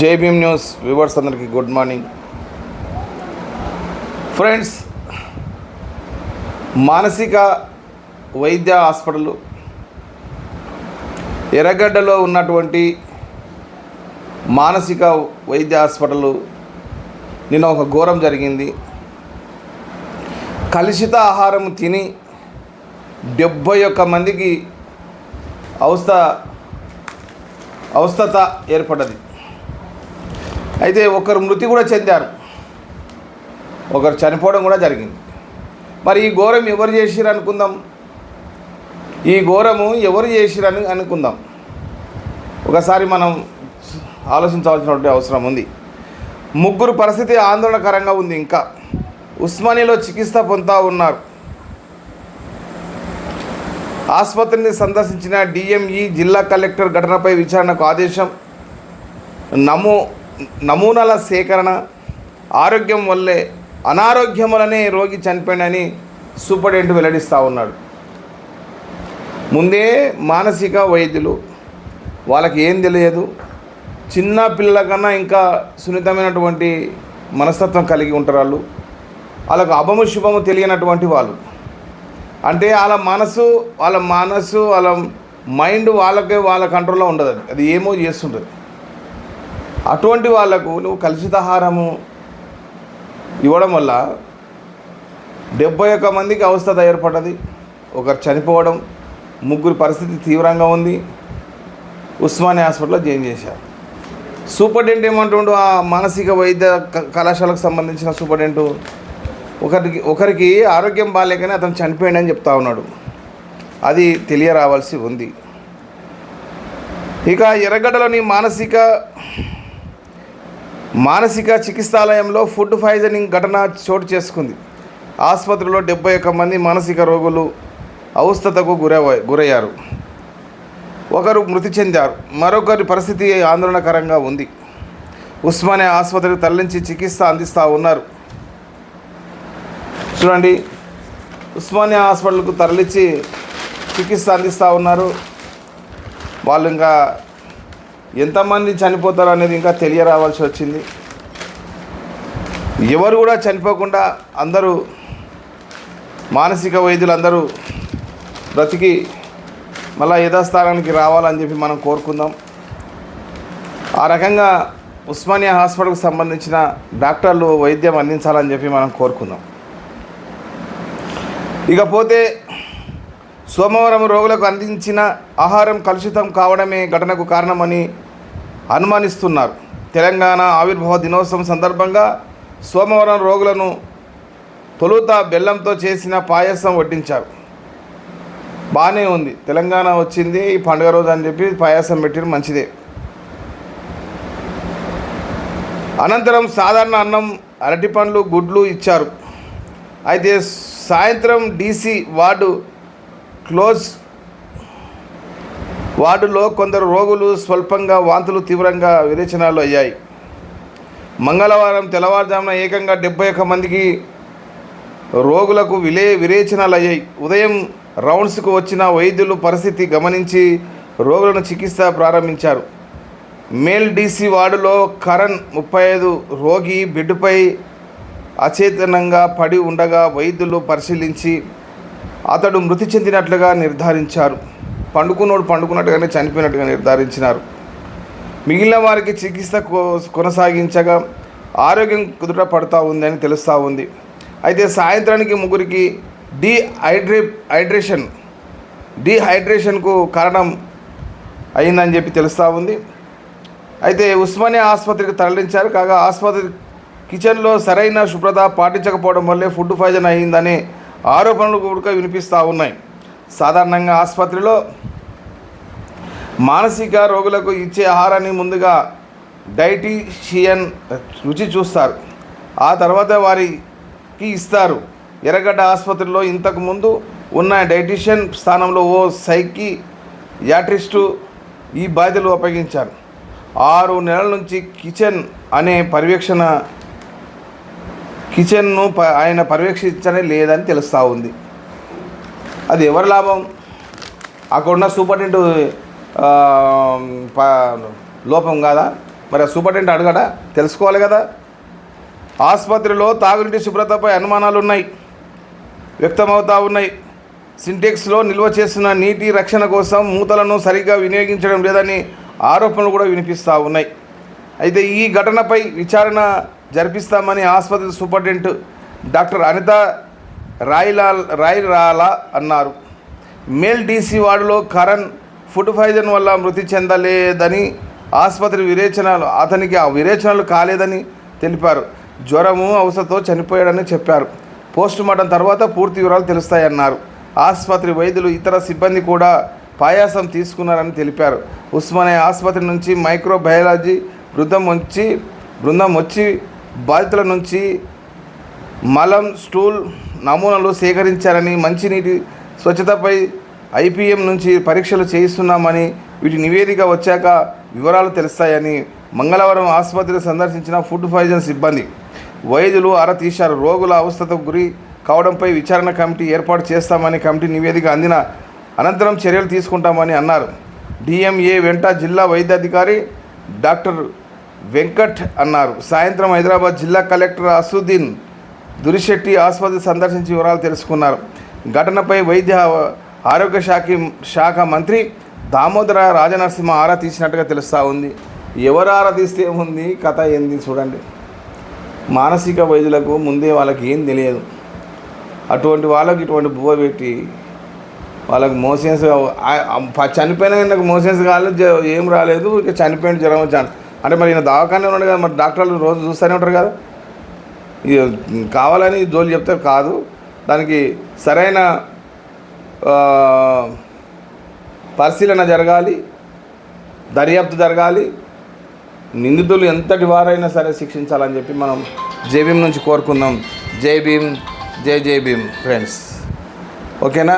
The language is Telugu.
జేబీఎం న్యూస్ వ్యూవర్స్ అందరికీ గుడ్ మార్నింగ్. ఫ్రెండ్స్ మానసిక వైద్య హాస్పిటల్ ఎర్రగడ్డలో ఉన్నటువంటి మానసిక వైద్య హాస్పిటల్ నిన్న ఒక ఘోరం జరిగింది. కలుషిత ఆహారం తిని డెబ్భై ఒక్క మందికి అవస్థ అవస్థత ఏర్పడ్డది. అయితే ఒకరు మృతి కూడా చెందారు. ఒకరు చనిపోవడం కూడా జరిగింది. మరి ఈ ఘోరం ఎవరు చేసిరు అనుకుందాం? ఈ ఘోరము ఎవరు చేసిరని అనుకుందాం. ఒకసారి మనం ఆలోచించవలసినటువంటి అవసరం ఉంది. ముగ్గురు పరిస్థితి ఆందోళనకరంగా ఉంది ఇంకా. ఉస్మానియాలో చికిత్స పొందుతూ ఉన్నారు. ఆసుపత్రిని సందర్శించిన డిఎంఈ జిల్లా కలెక్టర్ ఘటనపై విచారణకు ఆదేశం నమో నమూనాల సేకరణ ఆరోగ్యం వల్లే అనారోగ్యం వల్లనే రోగి చనిపోయిందని సూపరింటెండెంట్ వెల్లడిస్తూ ఉన్నాడు. ముందే మానసిక వైద్యులు వాళ్ళకి ఏం తెలియదు. చిన్న పిల్లల కన్నా ఇంకా సున్నితమైనటువంటి మనస్తత్వం కలిగి ఉంటారు వాళ్ళు వాళ్ళకు అభము శుభము తెలియనటువంటి వాళ్ళు. అంటే వాళ్ళ మనసు వాళ్ళ మనసు వాళ్ళ మైండ్ వాళ్ళకే వాళ్ళ కంట్రోల్లో ఉండదు అది. అది ఏమో చేస్తుంటుంది. అటువంటి వాళ్ళకు నువ్వు కలుషితహారము ఇవ్వడం వల్ల డెబ్బై ఒక్క మందికి అవస్థ ఏర్పడ్డది ఒకరు చనిపోవడం ముగ్గురు పరిస్థితి తీవ్రంగా ఉంది. ఉస్మానియా హాస్పిటల్లో జాయిన్ చేశారు. సూపరింటెండెంట్ ఏమంటుండు? ఆ మానసిక వైద్య క- కళాశాలకు సంబంధించిన సూపరింటెండెంట్ ఒకరికి ఒకరికి ఆరోగ్యం బాగాలేకనే అతను చనిపోయాడని చెప్తా ఉన్నాడు. అది తెలియరావాల్సి ఉంది. ఇక ఎర్రగడ్డలోని మానసిక మానసిక చికిత్సాలయంలో ఫుడ్ పాయిజనింగ్ ఘటన చోటు చేసుకుంది. ఆసుపత్రిలో డెబ్బై ఒక్క మంది మానసిక రోగులు అవస్థతకు గురవ గురయ్యారు. ఒకరు మృతి చెందారు. మరొకరి పరిస్థితి ఆందోళనకరంగా ఉంది. ఉస్మానియా ఆసుపత్రికి తరలించి చికిత్స అందిస్తూ ఉన్నారు. చూడండి ఉస్మానియా హాస్పిటల్కు తరలించి చికిత్స అందిస్తూ ఉన్నారు. వాళ్ళు ఇంకా ఎంతమంది చనిపోతారు అనేది ఇంకా తెలియరావాల్సి వచ్చింది. ఎవరు కూడా చనిపోకుండా అందరూ మానసిక వైద్యులు అందరూ బ్రతికి మళ్ళా యథాస్థానానికి రావాలని చెప్పి మనం కోరుకుందాం. ఆ రకంగా ఉస్మానియా హాస్పిటల్కి సంబంధించిన డాక్టర్లు వైద్యం అందించాలని చెప్పి మనం కోరుకుందాం. ఇకపోతే సోమవారం రోగులకు అందించిన ఆహారం కలుషితం కావడమే ఘటనకు కారణమని అనుమానిస్తున్నారు. తెలంగాణ ఆవిర్భావ దినోత్సవం సందర్భంగా సోమవారం రోగులను తొలుత బెల్లంతో చేసిన పాయసం వడ్డించారు. బాగానే ఉంది. తెలంగాణ వచ్చింది ఈ పండుగ రోజు అని చెప్పి పాయసం పెట్టిన మంచిదే. అనంతరం సాధారణ అన్నం అరటి పండ్లు గుడ్లు ఇచ్చారు. అయితే సాయంత్రం డీసీ వార్డు క్లోజ్ వార్డులో కొందరు రోగులు స్వల్పంగా వాంతులు తీవ్రంగా విరేచనాలు అయ్యాయి. మంగళవారం తెల్లవారుజామున ఏకంగా డెబ్బై ఒక్క మందికి రోగులకు విలే విరేచనాలు అయ్యాయి. ఉదయం రౌండ్స్కు వచ్చిన వైద్యులు పరిస్థితి గమనించి రోగులను చికిత్స ప్రారంభించారు. మేల్ డీసీ వార్డులో కరణ్ ముప్పై ఐదు రోగి బెడ్డుపై అచేతనంగా పడి ఉండగా వైద్యులు పరిశీలించి అతడు మృతి చెందినట్లుగా నిర్ధారించారు. పండుకున్నోడు పండుకున్నట్టుగానే చనిపోయినట్టుగా నిర్ధారించినారు. మిగిలిన వారికి చికిత్స కొనసాగించగా ఆరోగ్యం కుదుట పడుతూ ఉందని తెలుస్తూ ఉంది. అయితే సాయంత్రానికి ముగ్గురికి డీహైడ్రే హైడ్రేషన్ డీహైడ్రేషన్కు కారణం అయిందని చెప్పి తెలుస్తూ ఉంది. అయితే ఉస్మానియా ఆసుపత్రికి తరలించారు. కాగా ఆసుపత్రి కిచెన్లో సరైన శుభ్రత పాటించకపోవడం వల్లే ఫుడ్ పాయిజన్ అయిందనే ఆరోపణలు కూడా వినిపిస్తూ ఉన్నాయి. సాధారణంగా ఆసుపత్రిలో మానసిక రోగులకు ఇచ్చే ఆహారాన్ని ముందుగా డైటీషియన్ రుచి చూస్తారు. ఆ తర్వాత వారికి ఇస్తారు. ఎర్రగడ్డ ఆసుపత్రిలో ఇంతకు ముందు ఉన్న డైటీషియన్ స్థానంలో ఓ సైకి యాట్రిస్టు ఈ బాధ్యతలు అప్పగించారు. ఆరు నెలల నుంచి కిచెన్ అనే పర్యవేక్షణ కిచెన్ను ప- ఆయన పర్యవేక్షించనే లేదని తెలుస్తూ ఉంది. అది ఎవరి లాభం? అక్కడున్న సూపరింటెండెంట్ లోపం కాదా? మరి ఆ సూపరింటెండెంట్ అడగడా? తెలుసుకోవాలి కదా. ఆసుపత్రిలో తాగునీటి శుభ్రతపై అనుమానాలు ఉన్నాయి వ్యక్తమవుతూ ఉన్నాయి. సింటెక్స్లో నిల్వ చేస్తున్న నీటి రక్షణ కోసం మూతలను సరిగ్గా వినియోగించడం లేదని ఆరోపణలు కూడా వినిపిస్తూ ఉన్నాయి. అయితే ఈ ఘటనపై విచారణ జరిపిస్తామని ఆసుపత్రి సూపరింటెండెంట్ డాక్టర్ అనిత రాయిలాల్ రాయిరాల అన్నారు. మేల్ డీసీ వార్డులో కరణ్ ఫుడ్ పాయిజన్ వల్ల మృతి చెందలేదని ఆసుపత్రి విరేచనాలు అతనికి ఆ విరేచనాలు కాలేదని తెలిపారు. జ్వరము ఔషధతో చనిపోయాడని చెప్పారు. పోస్ట్ మార్టం తర్వాత పూర్తి వివరాలు తెలుస్తాయన్నారు. ఆసుపత్రి వైద్యులు ఇతర సిబ్బంది కూడా పాయాసం తీసుకున్నారని తెలిపారు. ఉస్మానియా ఆసుపత్రి నుంచి మైక్రోబయాలజీ బృందం వచ్చి బృందం వచ్చి బాధితుల నుంచి మలం స్టూల్ నమూనాలు సేకరించారని మంచినీటి స్వచ్ఛతపై ఐపీఎం నుంచి పరీక్షలు చేయిస్తున్నామని వీటి నివేదిక వచ్చాక వివరాలు తెలుస్తాయని మంగళవారం ఆసుపత్రి సందర్శించిన ఫుడ్ పాయిజన్ సిబ్బంది. వైద్యులు అర తీశారు. రోగుల అవస్థకు గురి కావడంపై విచారణ కమిటీ ఏర్పాటు చేస్తామని కమిటీ నివేదిక అందిన అనంతరం చర్యలు తీసుకుంటామని అన్నారు. డిఎంఏ వెంట జిల్లా వైద్యాధికారి డాక్టర్ వెంకట్ అన్నారు. సాయంత్రం హైదరాబాద్ జిల్లా కలెక్టర్ అసుద్దీన్ దురిశెట్టి ఆసుపత్రి సందర్శించి వివరాలు తెలుసుకున్నారు. ఘటనపై వైద్య ఆరోగ్య శాఖ శాఖ మంత్రి దామోదర రాజనరసింహ ఆరా తీసినట్టుగా తెలుస్తూ ఉంది. ఎవరు ఆరా తీస్తే ఏముంది కథ ఏంది చూడండి. మానసిక వైద్యులకు ముందే వాళ్ళకి ఏం తెలియదు. అటువంటి వాళ్ళకి ఇటువంటి బువ్వ పెట్టి వాళ్ళకి మోషన్స్ చనిపోయిన నాకు మోషన్స్ కాలేదు ఏం రాలేదు ఇక చనిపోయిన జ్వరం వచ్చాను అంటే మరి ఈయన దవాఖానే ఉన్నాడు కదా మరి డాక్టర్లు రోజు చూస్తూనే ఉంటారు కదా. ఇది కావాలని జోలు చెప్తే కాదు. దానికి సరైన పరిశీలన జరగాలి దర్యాప్తు జరగాలి. నిందితులు ఎంతటి వారైనా సరే శిక్షించాలని చెప్పి మనం జై నుంచి కోరుకుందాం. జై భీమ్ జై జై భీమ్ ఫ్రెండ్స్. ఓకేనా?